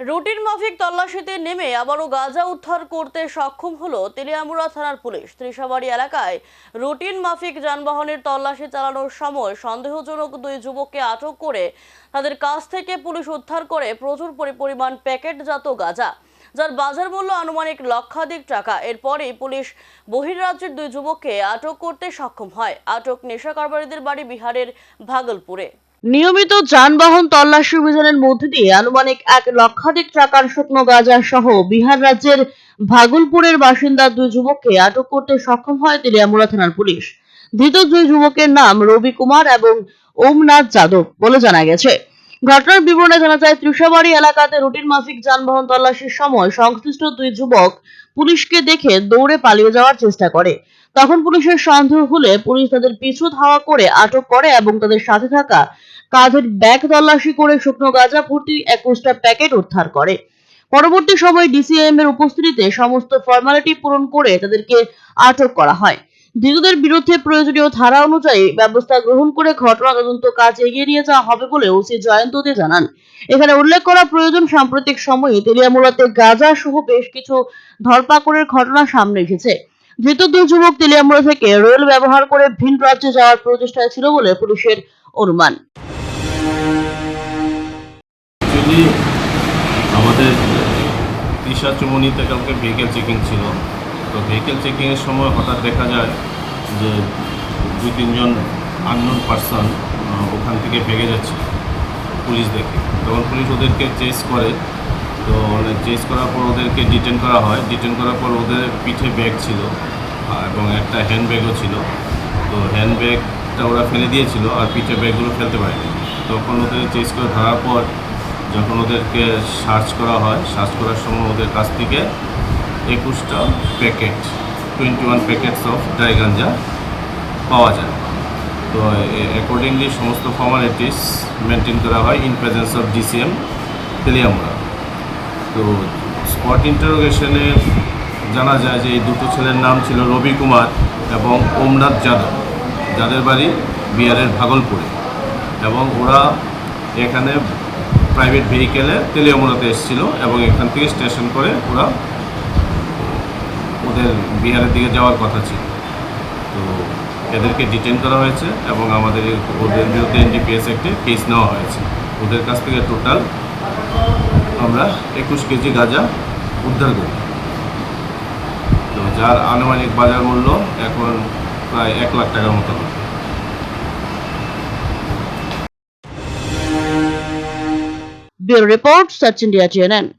Routine মাফিক তল্লাশিতে নেমে আবারও গাঁজা উদ্ধার করতে সক্ষম হলো তেলিয়ামুড়া থানার পুলিশ। ত্রিশাবাড়ি এলাকায় রুটিন মাফিক যানবাহনের তল্লাশি চালানোর সময় সন্দেহজনক দুই যুবককে আটক করে তাদের কাছ থেকে পুলিশ উদ্ধার করে প্রচুর পরি- পরিমাণ প্যাকেটজাত গাঁজা, যার বাজার মূল্য আনুমানিক লক্ষাধিক টাকা। এরপরেই পুলিশ বহির্রাজ্যের দুই যুবককে আটক করতে সক্ষম হয়। আটক নেশা কারবারিদের বাড়ি বিহারের ভাগলপুরে। নিয়মিত যানবাহন তল্লাশি অভিযানের মধ্যে দিয়ে আনুমানিক এক লক্ষাধিক টাকার শুকনো গাঁজা সহ বিহার রাজ্যের ভাগলপুরের বাসিন্দা দুই যুবককে আটক করতে সক্ষম হয় তেলিয়ামুড়া থানার পুলিশ। ধৃত দুই যুবকের নাম রবি কুমার এবং ওমনাথ যাদব বলে জানা গেছে। ঘটনার বিবরণে জানা যায়, ত্রিশাবাড়ি এলাকাতে রুটিন মাফিক যানবাহন তল্লাশির সময় সংশ্লিষ্ট দুই যুবক পুলিশকে দেখে দৌড়ে পালিয়ে যাওয়ার চেষ্টা করে। তখন পুলিশের সন্দেহ হলে পুলিশ তাদের পিছু ধাওয়া করে আটক করে এবং তাদের সাথে থাকা কাঁধের ব্যাগ তল্লাশি করে শুকনো গাঁজা ভর্তি একুশটা প্যাকেট উদ্ধার করে। পরবর্তী সময় ডিসিএম এর উপস্থিতিতে সমস্ত ফর্মালিটি পূরণ করে তাদেরকে আটক করা হয়। ধৃতদের বিরুদ্ধে প্রয়োজনীয় ধারা অনুযায়ী ব্যবস্থা গ্রহণ করে ঘটনা তদন্ত কাজ এগিয়ে নিয়ে যাওয়া হবে বলে ওসি জয়ন্ত দে জানান। এখানে উল্লেখ করা প্রয়োজন, সাম্প্রতিক সময়ে তেলিয়ামুড়াতে গাঁজা সহ বেশ কিছু ধরপাকড়ের ঘটনা সামনে এসেছে। ধৃত দুই যুবক তেলিয়ামুড়া থেকে রেল ব্যবহার করে ভিন রাজ্যে যাওয়ার প্রচেষ্টায় ছিল বলে পুলিশের অনুমান। আমাদের দিশা চুমনিতে কালকে ভেহিকেল চেকিং ছিল, তো ভেহিকেল চেকিংয়ের সময় হঠাৎ দেখা যায় যে দুই তিনজন আননোন পার্সন ওখান থেকে ভেগে যাচ্ছে পুলিশ দেখে। তখন পুলিশ ওদেরকে চেস করে তো চেস করার পর ওদেরকে ডিটেন করা হয়। ডিটেন করার পর ওদের পিঠে ব্যাগ ছিল এবং একটা হ্যান্ড ব্যাগও ছিল। তো হ্যান্ড ব্যাগটা ওরা ফেলে দিয়েছিল আর পিঠে ব্যাগগুলো ফেলতে পারেনি। তখন ওদের চেস করে ধরার পর যখন ওদেরকে সার্চ করা হয় সার্চ করার সময় ওদের কাছ থেকে একুশটা packet twenty one packets of dry ganja পাওয়া যায়। তো অ্যাকর্ডিংলি সমস্ত ফর্মালিটিস মেনটেন করা হয় in presence of DCM Teliamura তো স্পট ইন্টারোগেশনে জানা যায় যে এই দুটো ছেলের নাম ছিল রবি কুমার এবং ওমনাথ যাদব। যাদের বাড়ি বিহারের ভাগলপুরে। এবং ওরা এখানে প্রাইভেট ভেহিকেলে তেলিয়ামুড়াতে এসেছিল এবং এখান থেকে স্টেশন করে ওরা ওদের বিহারের দিকে যাওয়ার কথা ছিল। তো এদেরকে ডিটেন করা হয়েছে এবং আমাদের ওদের বিরুদ্ধে এনডিপিএস একটি কেস নেওয়া হয়েছে। ওদের কাছ থেকে টোটাল আমরা একুশ কেজি গাঁজা উদ্ধার করি। তো যার আনুমানিক বাজার মূল্য এখন প্রায় এক লাখ টাকার মতো। হবে bureau report, search India TNN